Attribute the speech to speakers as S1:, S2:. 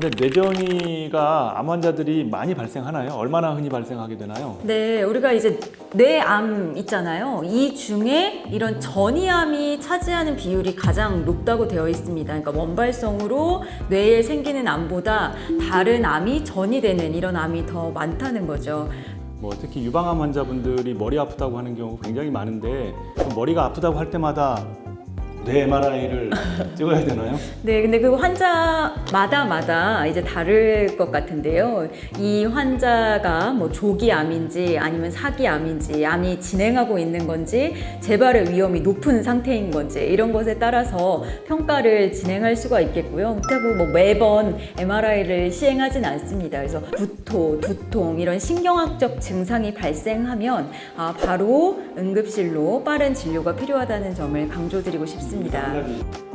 S1: 근데 뇌전이가 암 환자들이 많이 발생하나요? 얼마나 흔히 발생하게 되나요?
S2: 네, 우리가 이제 뇌암 있잖아요. 이 중에 이런 전이암이 차지하는 비율이 가장 높다고 되어 있습니다. 그러니까 원발성으로 뇌에 생기는 암보다 다른 암이 전이 되는 이런 암이 더 많다는 거죠.
S1: 뭐 특히 유방암 환자분들이 머리 아프다고 하는 경우가 굉장히 많은데 머리가 아프다고 할 때마다 뇌 MRI를 찍어야 되나요?
S2: 네, 근데 그 환자마다마다 이제 다를 것 같은데요. 이 환자가 뭐 조기 암인지 아니면 사기 암인지 암이 진행하고 있는 건지 재발의 위험이 높은 상태인 건지 이런 것에 따라서 평가를 진행할 수가 있겠고요. 그렇다고 뭐 매번 MRI를 시행하진 않습니다. 그래서 구토, 두통 이런 신경학적 증상이 발생하면 아, 바로 응급실로 빠른 진료가 필요하다는 점을 강조드리고 싶습니다.
S1: 한 가지